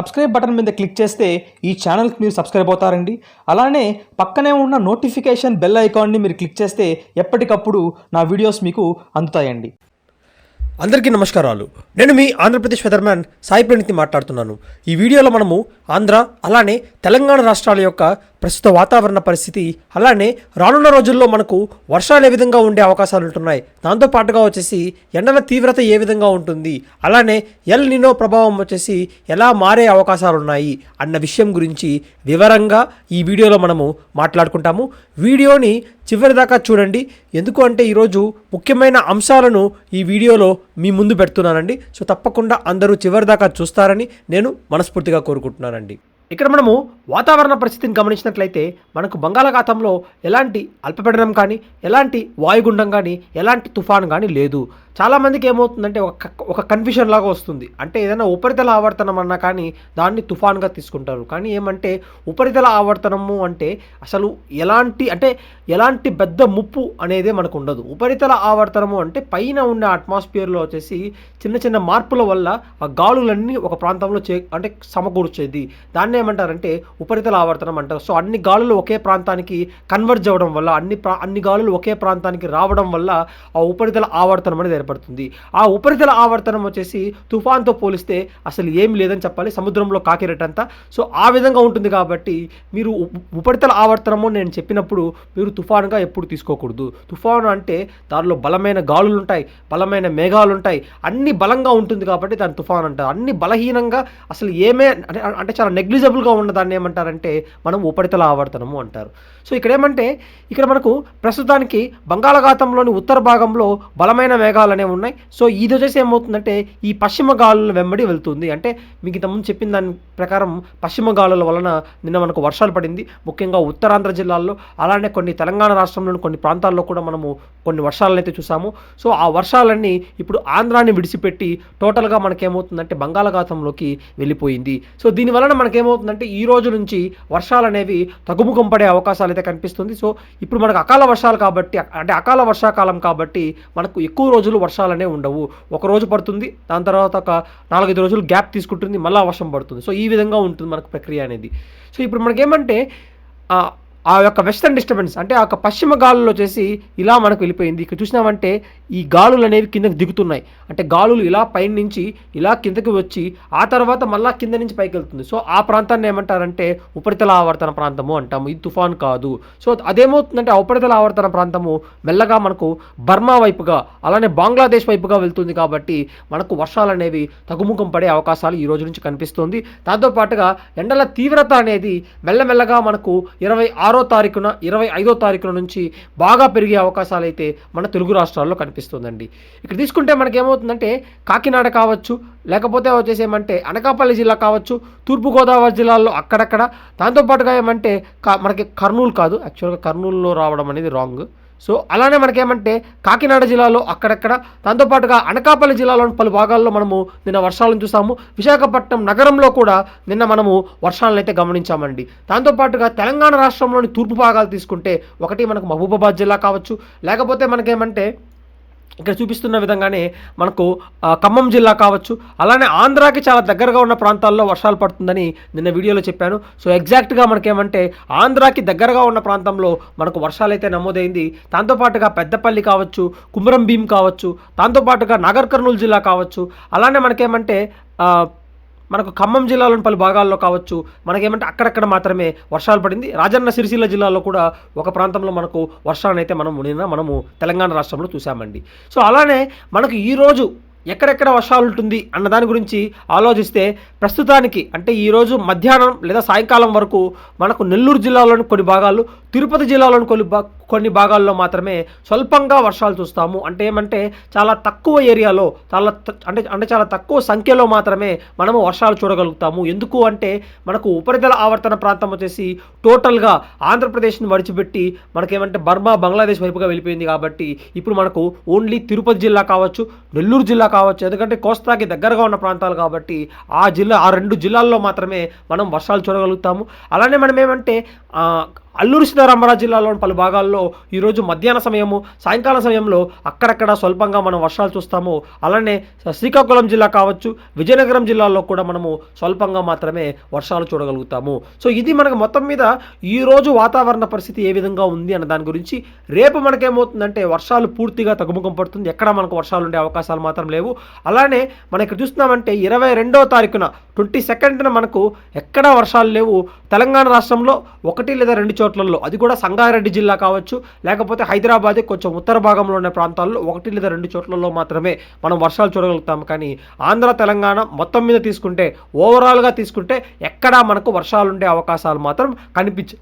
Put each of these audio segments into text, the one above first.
Subscribe button మీద click చేస్తే ఈ ఛానల్కి మీరు సబ్స్క్రైబ్ అవుతారండి. అలానే పక్కనే ఉన్న నోటిఫికేషన్ బెల్ ఐకాన్ని మీరు క్లిక్ చేస్తే ఎప్పటికప్పుడు నా వీడియోస్ మీకు అందుతాయండి. అందరికీ నమస్కారాలు. నేను మీ ఆంధ్రప్రదేశ్ వెదర్మ్యాన్ సాయి ప్రణితి మాట్లాడుతున్నాను. ఈ వీడియోలో మనము ఆంధ్ర అలానే తెలంగాణ రాష్ట్రాల యొక్క ప్రస్తుత వాతావరణ పరిస్థితి అలానే రానున్న రోజుల్లో మనకు వర్షాలు ఏ విధంగా ఉండే అవకాశాలు ఉంటున్నాయి? దాంతో పాటుగా వచ్చేసి ఎండల తీవ్రత ఏ విధంగా ఉంటుంది? అలానే ఎల్ నినో ప్రభావం వచ్చేసి ఎలా మారే అవకాశాలు ఉన్నాయి? అన్న విషయం గురించి వివరంగా ఈ వీడియోలో మనము మాట్లాడుకుంటాము. వీడియోని చివరి దాకా చూడండి. ఎందుకు అంటే ఈరోజు ముఖ్యమైన అంశాలను ఈ వీడియోలో మీ ముందు పెడుతున్నానండి. సో తప్పకుండా అందరూ చివరి దాకా చూస్తారని నేను మనస్ఫూర్తిగా కోరుకుంటున్నానండి. ఇక్కడ మనము వాతావరణ పరిస్థితిని గమనించినట్లయితే మనకు బంగాళాఖాతంలో ఎలాంటి అల్పపీడనం కానీ ఎలాంటి వాయుగుండం కానీ ఎలాంటి తుఫాన్ కానీ లేదు. చాలామందికి ఏమవుతుందంటే ఒక ఒక కన్ఫ్యూషన్ లాగా వస్తుంది. అంటే ఏదైనా ఉపరితల ఆవర్తనం అన్నా కానీ దాన్ని తుఫాన్గా తీసుకుంటారు. కానీ ఏమంటే ఉపరితల ఆవర్తనము అంటే అసలు ఎలాంటి అంటే ఎలాంటి పెద్ద ముప్పు అనేది మనకు ఉండదు. ఉపరితల ఆవర్తనము అంటే పైన ఉన్న అట్మాస్ఫియర్లో వచ్చేసి చిన్న చిన్న మార్పుల వల్ల ఆ గాలులన్నీ ఒక ప్రాంతంలో చే అంటే సమకూర్చేది. దాన్ని ఏమంటారంటే ఉపరితల ఆవర్తనం అంటారు. సో అన్ని గాలులు ఒకే ప్రాంతానికి కన్వర్జ్ అవ్వడం వల్ల అన్ని ప్రా అన్ని గాలులు ఒకే ప్రాంతానికి రావడం వల్ల ఆ ఉపరితల ఆవర్తనం అనేది ఏర్పడుతుంది. ఆ ఉపరితల ఆవర్తనం వచ్చేసి తుఫాన్తో పోలిస్తే అసలు ఏమి లేదని చెప్పాలి. సముద్రంలో కాకిరెట్టంతా సో ఆ విధంగా ఉంటుంది కాబట్టి మీరు ఉపరితల ఆవర్తనము నేను చెప్పినప్పుడు మీరు తుఫాన్గా ఎప్పుడు తీసుకోకూడదు. తుఫాను అంటే దానిలో బలమైన గాలులు ఉంటాయి బలమైన మేఘాలు ఉంటాయి అన్ని బలంగా ఉంటుంది కాబట్టి దాని తుఫాన్ అంటారు. అన్ని బలహీనంగా అసలు ఏమే అంటే చాలా నెగ్లిజబుల్ నెగ్లిజబుల్గా ఉన్న దాన్ని ఏమంటారంటే మనం ఉపరితల ఆవర్తనము అంటారు. సో ఇక్కడ ఏమంటే ఇక్కడ మనకు ప్రస్తుతానికి బంగాళాఖాతంలోని ఉత్తర భాగంలో బలమైన మేఘాలు అనేవి ఉన్నాయి. సో ఇది వచ్చేసి ఏమవుతుందంటే ఈ పశ్చిమ గాలుల వెంబడి వెళ్తుంది. అంటే మీకు ఇంతకుముందు చెప్పిన దాని ప్రకారం పశ్చిమ గాలుల వలన నిన్న మనకు వర్షాలు పడింది. ముఖ్యంగా ఉత్తరాంధ్ర జిల్లాల్లో అలానే కొన్ని తెలంగాణ రాష్ట్రంలోని కొన్ని ప్రాంతాల్లో కూడా మనము కొన్ని వర్షాలను అయితే చూసాము. సో ఆ వర్షాలన్నీ ఇప్పుడు ఆంధ్రాన్ని విడిచిపెట్టి టోటల్గా మనకేమవుతుందంటే బంగాళాఖాతంలోకి వెళ్ళిపోయింది. సో దీని వలన ఏమవుతుందంటే ఈ రోజు నుంచి వర్షాలు అనేవి తగ్గుముఖం పడే అవకాశాలు అయితే కనిపిస్తుంది. సో ఇప్పుడు మనకు అకాల వర్షాలు కాబట్టి అంటే అకాల వర్షాకాలం కాబట్టి మనకు ఎక్కువ రోజులు వర్షాలు అనేవి ఉండవు. ఒక రోజు పడుతుంది దాని తర్వాత ఒక నాలుగైదు రోజులు గ్యాప్ తీసుకుంటుంది మళ్ళీ వర్షం పడుతుంది. సో ఈ విధంగా ఉంటుంది మనకు ప్రక్రియ అనేది. సో ఇప్పుడు మనకేమంటే ఆ, యొక్క వెస్టర్న్ డిస్టర్బెన్స్ అంటే ఆ యొక్క పశ్చిమ గాలులు వచ్చేసి ఇలా మనకు వెళ్ళిపోయింది. ఇక్కడ చూసినామంటే ఈ గాలులు అనేవి కిందకి దిగుతున్నాయి. అంటే గాలులు ఇలా పైన నుంచి ఇలా కిందకి వచ్చి ఆ తర్వాత మళ్ళా కింద నుంచి పైకి వెళ్తుంది. సో ఆ ప్రాంతాన్ని ఏమంటారంటే ఉపరితల ఆవర్తన ప్రాంతము అంటాము. ఇది తుఫాన్ కాదు. సో అదేమవుతుందంటే ఆ ఉపరితల ఆవర్తన ప్రాంతము మెల్లగా మనకు బర్మా వైపుగా అలానే బంగ్లాదేశ్ వైపుగా వెళ్తుంది కాబట్టి మనకు వర్షాలు అనేవి తగ్గుముఖం పడే అవకాశాలు ఈ రోజు నుంచి కనిపిస్తుంది. దాంతోపాటుగా ఎండల తీవ్రత అనేది మెల్లమెల్లగా మనకు ఇరవై ఆరు తారీఖున ఇరవై ఐదో తారీఖున నుంచి బాగా పెరిగే అవకాశాలు అయితే మన తెలుగు రాష్ట్రాల్లో కనిపిస్తుందండి. ఇక్కడ తీసుకుంటే మనకేమవుతుందంటే కాకినాడ కావచ్చు లేకపోతే వచ్చేసి ఏమంటే అనకాపల్లి జిల్లా కావచ్చు తూర్పుగోదావరి జిల్లాలో అక్కడక్కడ. దాంతోపాటుగా ఏమంటే కా మనకి కర్నూలు కాదు యాక్చువల్గా కర్నూలులో రావడం అనేది రాంగ్. సో అలానే మనకేమంటే కాకినాడ జిల్లాలో అక్కడక్కడ దాంతోపాటుగా అనకాపల్లి జిల్లాలోని పలు భాగాల్లో మనము నిన్న వర్షాలను చూసాము. విశాఖపట్నం నగరంలో కూడా నిన్న మనము వర్షాలను అయితే గమనించామండి దాంతోపాటుగా తెలంగాణ రాష్ట్రంలోని తూర్పు భాగాలు తీసుకుంటే ఒకటి మనకు మహబూబాబాద్ జిల్లా కావచ్చు. లేకపోతే మనకేమంటే ఇక్కడ చూపిస్తున్న విధంగానే మనకు ఖమ్మం జిల్లా కావచ్చు అలానే ఆంధ్రాకి చాలా దగ్గరగా ఉన్న ప్రాంతాల్లో వర్షాలు పడుతుందని నిన్న వీడియోలో చెప్పాను. సో ఎగ్జాక్ట్గా మనకేమంటే ఆంధ్రాకి దగ్గరగా ఉన్న ప్రాంతంలో మనకు వర్షాలు అయితే నమోదైంది దాంతోపాటుగా పెద్దపల్లి కావచ్చు కుమరం భీం కావచ్చు దాంతోపాటుగా నాగర్ కర్నూలు జిల్లా కావచ్చు అలానే మనకేమంటే మనకు ఖమ్మం జిల్లాలోని పలు భాగాల్లో కావచ్చు మనకేమంటే అక్కడక్కడ మాత్రమే వర్షాలు పడింది. రాజన్న సిరిసిల్ల జిల్లాలో కూడా ఒక ప్రాంతంలో మనకు వర్షాలను అయితే మనం నిన్న మనము తెలంగాణ రాష్ట్రంలో చూసామండి సో అలానే మనకు ఈరోజు ఎక్కడెక్కడ వర్షాలు ఉంటుంది అన్న దాని గురించి ఆలోచిస్తే ప్రస్తుతానికి అంటే ఈరోజు మధ్యాహ్నం లేదా సాయంకాలం వరకు మనకు నెల్లూరు జిల్లాలోని కొన్ని భాగాలు తిరుపతి జిల్లాలోని కొన్ని భా కొన్ని భాగాల్లో మాత్రమే స్వల్పంగా వర్షాలు చూస్తాము. అంటే ఏమంటే చాలా తక్కువ ఏరియాలో చాలా అంటే అంటే చాలా తక్కువ సంఖ్యలో మాత్రమే మనము వర్షాలు చూడగలుగుతాము. ఎందుకు అంటే మనకు ఉపరితల ఆవర్తన ప్రాంతం వచ్చేసి టోటల్గా ఆంధ్రప్రదేశ్ని వడిచిపెట్టి మనకేమంటే బర్మా బంగ్లాదేశ్ వైపుగా వెళ్ళిపోయింది కాబట్టి ఇప్పుడు మనకు ఓన్లీ తిరుపతి జిల్లా కావచ్చు నెల్లూరు జిల్లా కావచ్చు ఎందుకంటే కోస్తాకి దగ్గరగా ఉన్న ప్రాంతాలు కాబట్టి ఆ జిల్లా ఆ రెండు జిల్లాల్లో మాత్రమే మనం వర్షాలు చూడగలుగుతాము. అలానే మనం ఏమంటే అల్లూరు సీతారామరాజు జిల్లాలోని పలు భాగాల్లో ఈరోజు మధ్యాహ్న సమయము సాయంకాలం సమయంలో అక్కడక్కడ స్వల్పంగా మనం వర్షాలు చూస్తాము. అలానే శ్రీకాకుళం జిల్లా కావచ్చు విజయనగరం జిల్లాలో కూడా మనము స్వల్పంగా మాత్రమే వర్షాలు చూడగలుగుతాము. సో ఇది మనకు మొత్తం మీద ఈరోజు వాతావరణ పరిస్థితి ఏ విధంగా ఉంది అన్న దాని గురించి రేపు మనకేమవుతుందంటే వర్షాలు పూర్తిగా తగ్గుముఖం పడుతుంది. ఎక్కడ మనకు వర్షాలు ఉండే అవకాశాలు మాత్రం లేవు. అలానే మనం ఇక్కడ చూస్తున్నామంటే ఇరవై రెండవ తారీఖున ట్వంటీ సెకండ్న మనకు ఎక్కడా వర్షాలు లేవు. తెలంగాణ రాష్ట్రంలో ఒకటి లేదా రెండు చోట్లలో అది కూడా సంగారెడ్డి జిల్లా కావచ్చు లేకపోతే హైదరాబాద్ కొంచెం ఉత్తర భాగంలో ఉన్న ప్రాంతాల్లో ఒకటి లేదా రెండు చోట్లలో మాత్రమే మనం వర్షాలు చూడగలుగుతాం. కానీ ఆంధ్ర తెలంగాణ మొత్తం మీద తీసుకుంటే ఓవరాల్గా తీసుకుంటే ఎక్కడా మనకు వర్షాలు ఉండే అవకాశాలు మాత్రం కనిపించ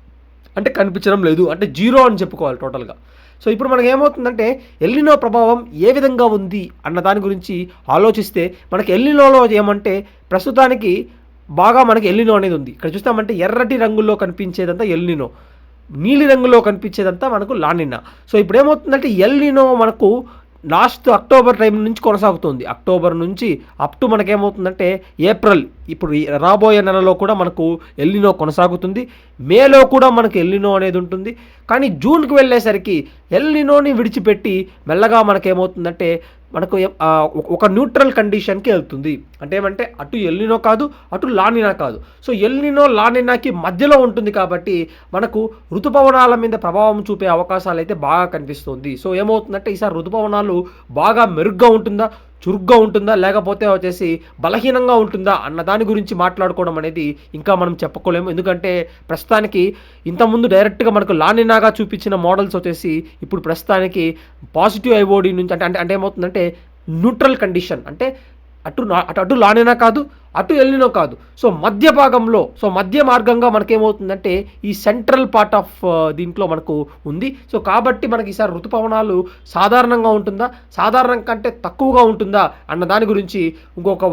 అంటే కనిపించడం లేదు. అంటే జీరో అని చెప్పుకోవాలి టోటల్గా. సో ఇప్పుడు మనకి ఏమవుతుందంటే ఎల్లినో ప్రభావం ఏ విధంగా ఉంది అన్న దాని గురించి ఆలోచిస్తే మనకి ఎల్లినోలో ఏమంటే ప్రస్తుతానికి బాగా మనకి ఎల్లినో అనేది ఉంది. ఇక్కడ చూస్తామంటే ఎర్రటి రంగులో కనిపించేదంతా ఎల్లినో నీలి రంగులో కనిపించేదంతా మనకు లానినా సో ఇప్పుడు ఏమవుతుందంటే ఎల్లినో మనకు లాస్ట్ అక్టోబర్ టైం నుంచి కొనసాగుతుంది. అక్టోబర్ నుంచి అప్ టు మనకేమవుతుందంటే ఏప్రిల్ ఇప్పుడు రాబోయే నెలలో కూడా మనకు ఎల్లినో కొనసాగుతుంది. మేలో కూడా మనకు ఎల్లినో అనేది ఉంటుంది. కానీ జూన్కి వెళ్ళేసరికి ఎల్లినోని విడిచిపెట్టి మెల్లగా మనకేమవుతుందంటే మనకు ఒక- న్యూట్రల్ కండిషన్కి వెళ్తుంది. అంటే ఏమంటే అటు ఎల్లినో కాదు అటు లానినా కాదు. సో ఎల్లినో లానినాకి మధ్యలో ఉంటుంది కాబట్టి మనకు ఋతుపవనాల మీద ప్రభావం చూపే అవకాశాలు అయితే బాగా కనిపిస్తుంది. సో ఏమవుతుందంటే ఈసారి ఋతుపవనాలు బాగా మెరుగ్గా ఉంటుందా? చురుగ్గా ఉంటుందా లేకపోతే వచ్చేసి బలహీనంగా ఉంటుందా అన్న దాని గురించి మాట్లాడుకోవడం అనేది ఇంకా మనం చెప్పుకోలేము. ఎందుకంటే ప్రస్తుతానికి ఇంతకుముందు డైరెక్ట్గా మనకు లానినాగా చూపించిన మోడల్స్ వచ్చేసి ఇప్పుడు ప్రస్తుతానికి పాజిటివ్ ఐఓడి నుంచి అంటే అంటే అంటే ఏమవుతుందంటే న్యూట్రల్ కండిషన్ అంటే అటు అటు అటు లానినా కాదు అటు ఎల్లినో కాదు. సో మధ్య భాగంలో సో మధ్య మార్గంగా మనకేమవుతుందంటే ఈ సెంట్రల్ పార్ట్ ఆఫ్ దీంట్లో మనకు ఉంది. సో కాబట్టి మనకి ఈసారి ఋతుపవనాలు సాధారణంగా ఉంటుందా? సాధారణం కంటే తక్కువగా ఉంటుందా? అన్న దాని గురించి ఇంకొక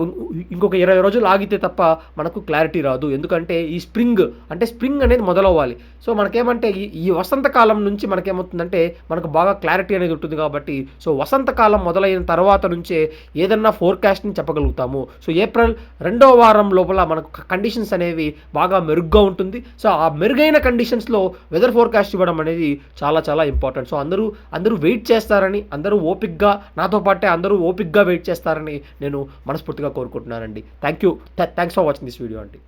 ఇంకొక ఇరవై రోజులు ఆగితే తప్ప మనకు క్లారిటీ రాదు. ఎందుకంటే ఈ స్ప్రింగ్ అంటే స్ప్రింగ్ అనేది మొదలవ్వాలి. సో మనకేమంటే ఈ ఈ వసంతకాలం నుంచి మనకేమవుతుందంటే మనకు బాగా క్లారిటీ అనేది ఉంటుంది కాబట్టి సో వసంతకాలం మొదలైన తర్వాత నుంచే ఏదన్నా ఫోర్కాస్ట్ని చెప్పగలుగుతాము. సో ఏప్రిల్ రెండు రెండో వారం లోపల మనకు కండిషన్స్ అనేవి బాగా మెరుగ్గా ఉంటుంది. సో ఆ మెరుగైన కండిషన్స్లో వెదర్ ఫోర్కాస్ట్ ఇవ్వడం అనేది చాలా చాలా ఇంపార్టెంట్ సో అందరూ అందరూ వెయిట్ చేస్తారని అందరూ ఓపిక్గా నాతో పాటే అందరూ ఓపిక్గా వెయిట్ చేస్తారని నేను మనస్ఫూర్తిగా కోరుకుంటున్నానండి. Thank you thanks for watching this video అండి